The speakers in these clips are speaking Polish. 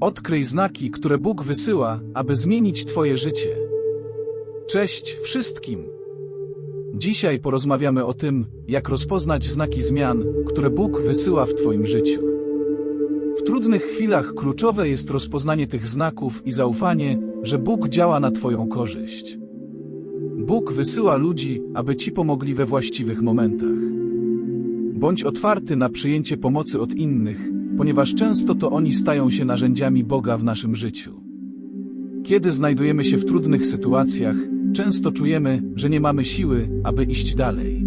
Odkryj znaki, które Bóg wysyła, aby zmienić Twoje życie. Cześć wszystkim! Dzisiaj porozmawiamy o tym, jak rozpoznać znaki zmian, które Bóg wysyła w Twoim życiu. W trudnych chwilach kluczowe jest rozpoznanie tych znaków i zaufanie, że Bóg działa na Twoją korzyść. Bóg wysyła ludzi, aby Ci pomogli we właściwych momentach. Bądź otwarty na przyjęcie pomocy od innych, ponieważ często to oni stają się narzędziami Boga w naszym życiu. Kiedy znajdujemy się w trudnych sytuacjach, często czujemy, że nie mamy siły, aby iść dalej.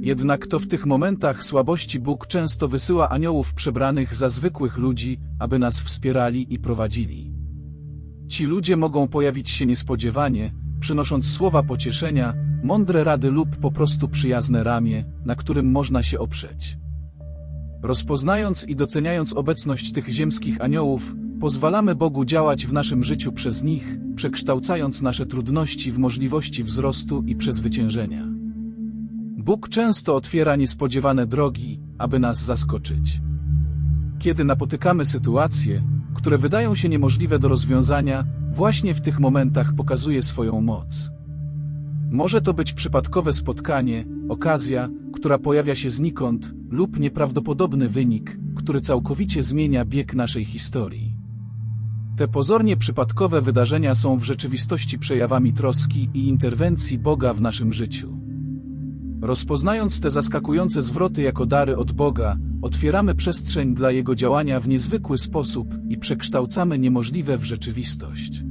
Jednak to w tych momentach słabości Bóg często wysyła aniołów przebranych za zwykłych ludzi, aby nas wspierali i prowadzili. Ci ludzie mogą pojawić się niespodziewanie, przynosząc słowa pocieszenia, mądre rady lub po prostu przyjazne ramię, na którym można się oprzeć. Rozpoznając i doceniając obecność tych ziemskich aniołów, pozwalamy Bogu działać w naszym życiu przez nich, przekształcając nasze trudności w możliwości wzrostu i przezwyciężenia. Bóg często otwiera niespodziewane drogi, aby nas zaskoczyć. Kiedy napotykamy sytuacje, które wydają się niemożliwe do rozwiązania, właśnie w tych momentach pokazuje swoją moc. Może to być przypadkowe spotkanie, okazja, która pojawia się znikąd, lub nieprawdopodobny wynik, który całkowicie zmienia bieg naszej historii. Te pozornie przypadkowe wydarzenia są w rzeczywistości przejawami troski i interwencji Boga w naszym życiu. Rozpoznając te zaskakujące zwroty jako dary od Boga, otwieramy przestrzeń dla Jego działania w niezwykły sposób i przekształcamy niemożliwe w rzeczywistość.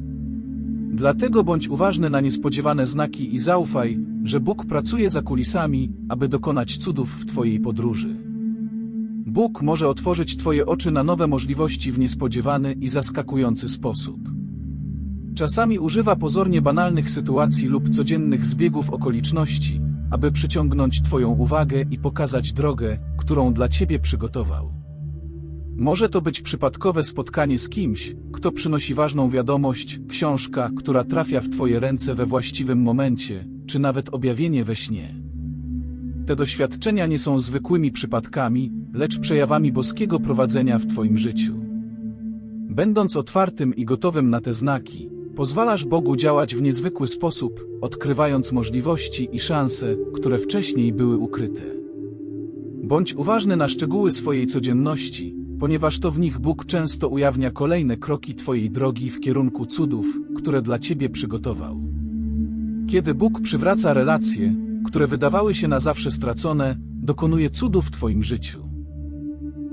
Dlatego bądź uważny na niespodziewane znaki i zaufaj, że Bóg pracuje za kulisami, aby dokonać cudów w Twojej podróży. Bóg może otworzyć Twoje oczy na nowe możliwości w niespodziewany i zaskakujący sposób. Czasami używa pozornie banalnych sytuacji lub codziennych zbiegów okoliczności, aby przyciągnąć Twoją uwagę i pokazać drogę, którą dla Ciebie przygotował. Może to być przypadkowe spotkanie z kimś, kto przynosi ważną wiadomość, książka, która trafia w Twoje ręce we właściwym momencie, czy nawet objawienie we śnie. Te doświadczenia nie są zwykłymi przypadkami, lecz przejawami boskiego prowadzenia w Twoim życiu. Będąc otwartym i gotowym na te znaki, pozwalasz Bogu działać w niezwykły sposób, odkrywając możliwości i szanse, które wcześniej były ukryte. Bądź uważny na szczegóły swojej codzienności, ponieważ to w nich Bóg często ujawnia kolejne kroki Twojej drogi w kierunku cudów, które dla Ciebie przygotował. Kiedy Bóg przywraca relacje, które wydawały się na zawsze stracone, dokonuje cudów w Twoim życiu.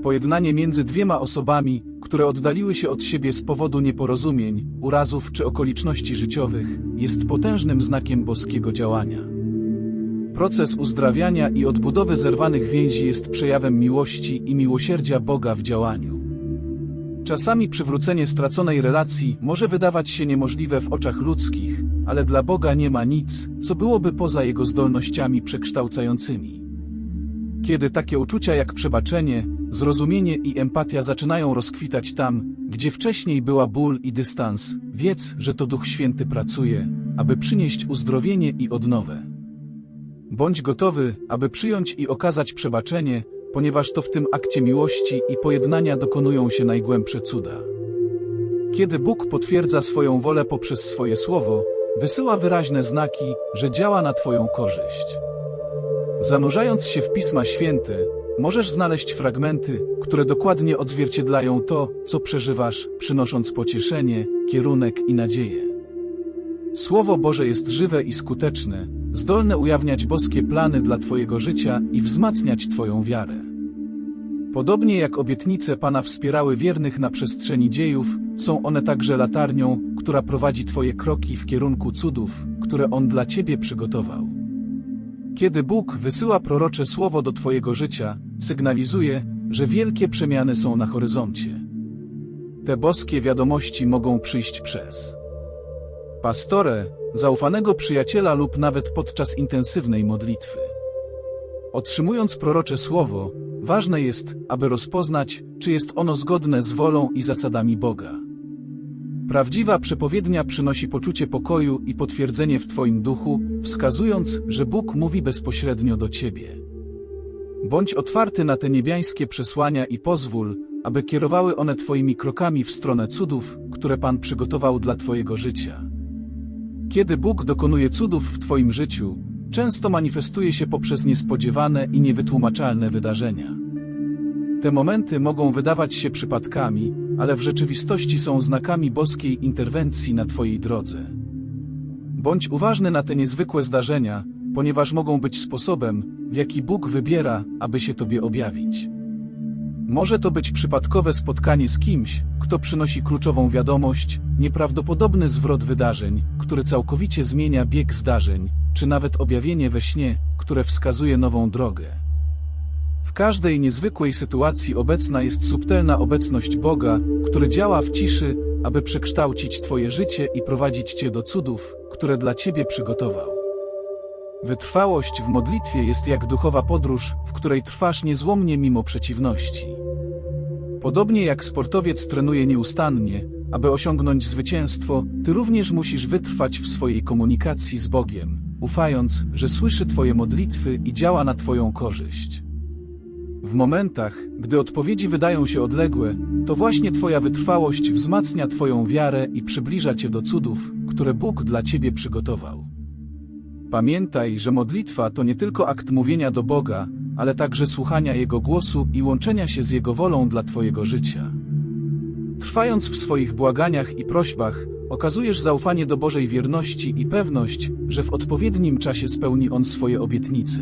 Pojednanie między dwiema osobami, które oddaliły się od siebie z powodu nieporozumień, urazów czy okoliczności życiowych, jest potężnym znakiem boskiego działania. Proces uzdrawiania i odbudowy zerwanych więzi jest przejawem miłości i miłosierdzia Boga w działaniu. Czasami przywrócenie straconej relacji może wydawać się niemożliwe w oczach ludzkich, ale dla Boga nie ma nic, co byłoby poza Jego zdolnościami przekształcającymi. Kiedy takie uczucia jak przebaczenie, zrozumienie i empatia zaczynają rozkwitać tam, gdzie wcześniej była ból i dystans, wiedz, że to Duch Święty pracuje, aby przynieść uzdrowienie i odnowę. Bądź gotowy, aby przyjąć i okazać przebaczenie, ponieważ to w tym akcie miłości i pojednania dokonują się najgłębsze cuda. Kiedy Bóg potwierdza swoją wolę poprzez swoje słowo, wysyła wyraźne znaki, że działa na Twoją korzyść. Zanurzając się w Pisma Święte, możesz znaleźć fragmenty, które dokładnie odzwierciedlają to, co przeżywasz, przynosząc pocieszenie, kierunek i nadzieję. Słowo Boże jest żywe i skuteczne, zdolne ujawniać boskie plany dla Twojego życia i wzmacniać Twoją wiarę. Podobnie jak obietnice Pana wspierały wiernych na przestrzeni dziejów, są one także latarnią, która prowadzi Twoje kroki w kierunku cudów, które On dla Ciebie przygotował. Kiedy Bóg wysyła prorocze słowo do Twojego życia, sygnalizuje, że wielkie przemiany są na horyzoncie. Te boskie wiadomości mogą przyjść przez pastorę, zaufanego przyjaciela lub nawet podczas intensywnej modlitwy. Otrzymując prorocze słowo, ważne jest, aby rozpoznać, czy jest ono zgodne z wolą i zasadami Boga. Prawdziwa przepowiednia przynosi poczucie pokoju i potwierdzenie w Twoim duchu, wskazując, że Bóg mówi bezpośrednio do Ciebie. Bądź otwarty na te niebiańskie przesłania i pozwól, aby kierowały one Twoimi krokami w stronę cudów, które Pan przygotował dla Twojego życia. Kiedy Bóg dokonuje cudów w Twoim życiu, często manifestuje się poprzez niespodziewane i niewytłumaczalne wydarzenia. Te momenty mogą wydawać się przypadkami, ale w rzeczywistości są znakami boskiej interwencji na Twojej drodze. Bądź uważny na te niezwykłe zdarzenia, ponieważ mogą być sposobem, w jaki Bóg wybiera, aby się Tobie objawić. Może to być przypadkowe spotkanie z kimś, kto przynosi kluczową wiadomość, nieprawdopodobny zwrot wydarzeń, który całkowicie zmienia bieg zdarzeń, czy nawet objawienie we śnie, które wskazuje nową drogę. W każdej niezwykłej sytuacji obecna jest subtelna obecność Boga, który działa w ciszy, aby przekształcić Twoje życie i prowadzić Cię do cudów, które dla Ciebie przygotował. Wytrwałość w modlitwie jest jak duchowa podróż, w której trwasz niezłomnie mimo przeciwności. Podobnie jak sportowiec trenuje nieustannie, aby osiągnąć zwycięstwo, Ty również musisz wytrwać w swojej komunikacji z Bogiem, ufając, że słyszy Twoje modlitwy i działa na Twoją korzyść. W momentach, gdy odpowiedzi wydają się odległe, to właśnie Twoja wytrwałość wzmacnia Twoją wiarę i przybliża Cię do cudów, które Bóg dla Ciebie przygotował. Pamiętaj, że modlitwa to nie tylko akt mówienia do Boga, ale także słuchania Jego głosu i łączenia się z Jego wolą dla Twojego życia. Trwając w swoich błaganiach i prośbach, okazujesz zaufanie do Bożej wierności i pewność, że w odpowiednim czasie spełni On swoje obietnice.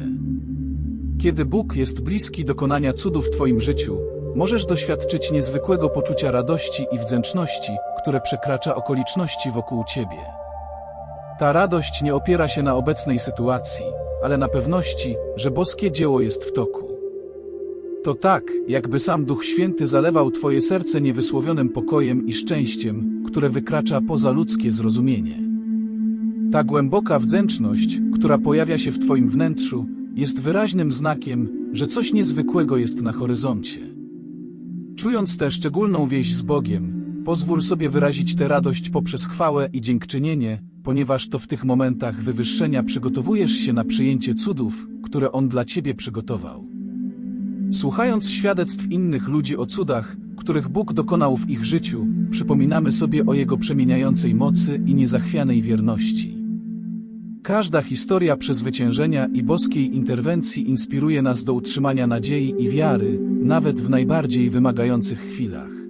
Kiedy Bóg jest bliski dokonania cudów w Twoim życiu, możesz doświadczyć niezwykłego poczucia radości i wdzięczności, które przekracza okoliczności wokół Ciebie. Ta radość nie opiera się na obecnej sytuacji, ale na pewności, że boskie dzieło jest w toku. To tak, jakby sam Duch Święty zalewał Twoje serce niewysłowionym pokojem i szczęściem, które wykracza poza ludzkie zrozumienie. Ta głęboka wdzięczność, która pojawia się w Twoim wnętrzu, jest wyraźnym znakiem, że coś niezwykłego jest na horyzoncie. Czując tę szczególną więź z Bogiem, pozwól sobie wyrazić tę radość poprzez chwałę i dziękczynienie, ponieważ to w tych momentach wywyższenia przygotowujesz się na przyjęcie cudów, które On dla Ciebie przygotował. Słuchając świadectw innych ludzi o cudach, których Bóg dokonał w ich życiu, przypominamy sobie o Jego przemieniającej mocy i niezachwianej wierności. Każda historia przezwyciężenia i boskiej interwencji inspiruje nas do utrzymania nadziei i wiary, nawet w najbardziej wymagających chwilach.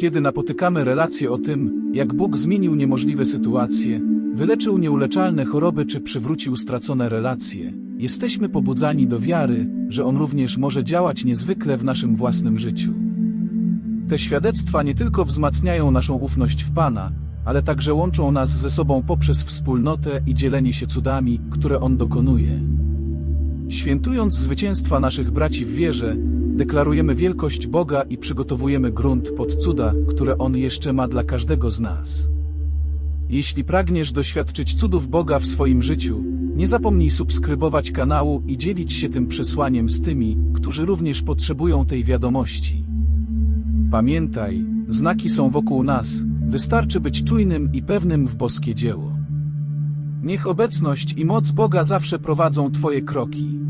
Kiedy napotykamy relacje o tym, jak Bóg zmienił niemożliwe sytuacje, wyleczył nieuleczalne choroby czy przywrócił stracone relacje, jesteśmy pobudzani do wiary, że On również może działać niezwykle w naszym własnym życiu. Te świadectwa nie tylko wzmacniają naszą ufność w Pana, ale także łączą nas ze sobą poprzez wspólnotę i dzielenie się cudami, które On dokonuje. Świętując zwycięstwa naszych braci w wierze, deklarujemy wielkość Boga i przygotowujemy grunt pod cuda, które On jeszcze ma dla każdego z nas. Jeśli pragniesz doświadczyć cudów Boga w swoim życiu, nie zapomnij subskrybować kanału i dzielić się tym przesłaniem z tymi, którzy również potrzebują tej wiadomości. Pamiętaj, znaki są wokół nas, wystarczy być czujnym i pewnym w boskie dzieło. Niech obecność i moc Boga zawsze prowadzą Twoje kroki.